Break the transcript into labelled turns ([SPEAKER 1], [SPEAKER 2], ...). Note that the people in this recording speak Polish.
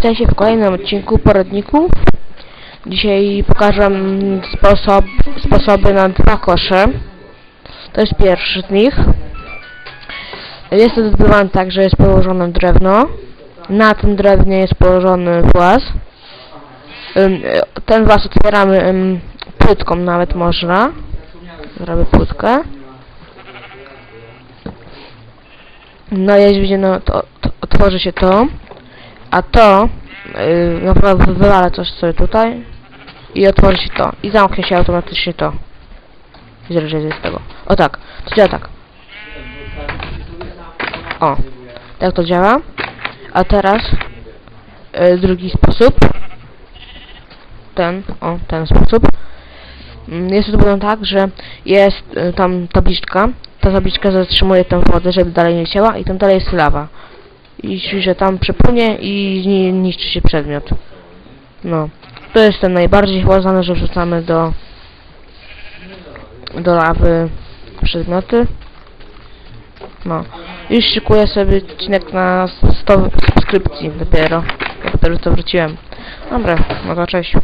[SPEAKER 1] Witajcie w kolejnym odcinku poradniku. Dzisiaj pokażę sposob, sposoby na dwa kosze. To jest pierwszy z nich. Jest to zbudowane tak, że jest położone drewno. Na tym drewnie jest położony włas. E, Ten włas otwieramy płytką nawet można. Zrobię płytkę. No jeśli będzie, no to, to otworzy się to. A to, yy, wy- wywalę coś sobie tutaj i otworzy się to. I zamknie się automatycznie to. Zrealizuję z tego. O tak, to działa tak. O, tak to działa. A teraz yy, drugi sposób. Ten, o, ten sposób. Mm, Jest to tak, że jest y, tam tabliczka. Ta tabliczka zatrzymuje tę wodę, żeby dalej nie chciała i tam dalej jest lawa. I że tam przepłynie i ni niszczy się przedmiot. No. To jest ten najbardziej chyba że wrzucamy do do lawy przedmioty. No. Już szykuję sobie odcinek na 100 subskrypcji dopiero. Dopiero to wróciłem. Dobra, no to cześć.